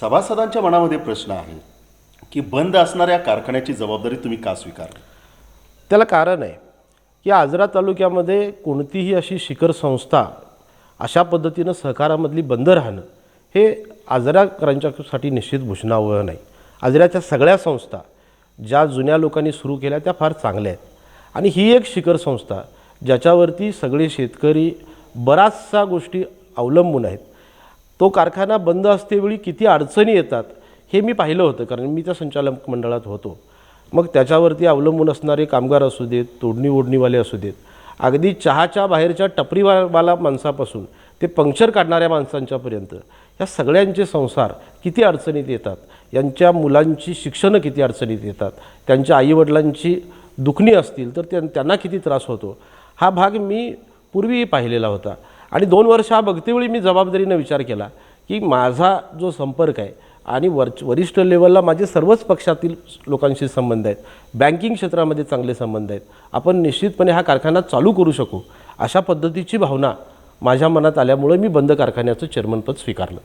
सभासदांच्या मनामध्ये प्रश्न आहे की बंद असणाऱ्या कारखान्याची जबाबदारी तुम्ही का स्वीकारली त्याला कारण आहे की आजरा तालुक्यामध्ये कोणतीही अशी शिखर संस्था अशा पद्धतीनं सहकारामधली बंद राहणं हे आजराकरांच्यासाठी निश्चित भूषणावह नाही आजऱ्याच्या सगळ्या संस्था ज्या जुन्या लोकांनी सुरू केल्या त्या फार चांगल्या आहेत. आणि ही एक शिखर संस्था ज्याच्यावरती सगळे शेतकरी बऱ्याचशा गोष्टी अवलंबून आहेत. तो कारखाना बंद असतेवेळी किती अडचणी येतात हे मी पाहिलं होतं कारण मी त्या संचालक मंडळात होतो. मग त्याच्यावरती अवलंबून असणारे कामगार असू देत तोडणी ओढणीवाले असू देत अगदी चहाच्या बाहेरच्या टपरीवाला माणसापासून ते पंक्चर काढणाऱ्या माणसांच्यापर्यंत या सगळ्यांचे संसार किती अडचणीत येतात यांच्या मुलांची शिक्षणं किती अडचणीत येतात त्यांच्या आईवडिलांची दुखणी असतील तर त्यां- त्यांना किती त्रास होतो. हा भाग मी पूर्वीही पाहिलेला होता. आणि दोन वर्ष हा बघतेवेळी मी जबाबदारीनं विचार केला की माझा जो संपर्क आहे आणि वर वरिष्ठ लेवलला माझे सर्वच पक्षातील लोकांशी संबंध आहेत बँकिंग क्षेत्रामध्ये चांगले संबंध आहेत आपण निश्चितपणे हा कारखाना चालू करू शकू अशा पद्धतीची भावना माझ्या मनात आल्यामुळे मी बंद कारखान्याचं चेअरमनपद स्वीकारलं.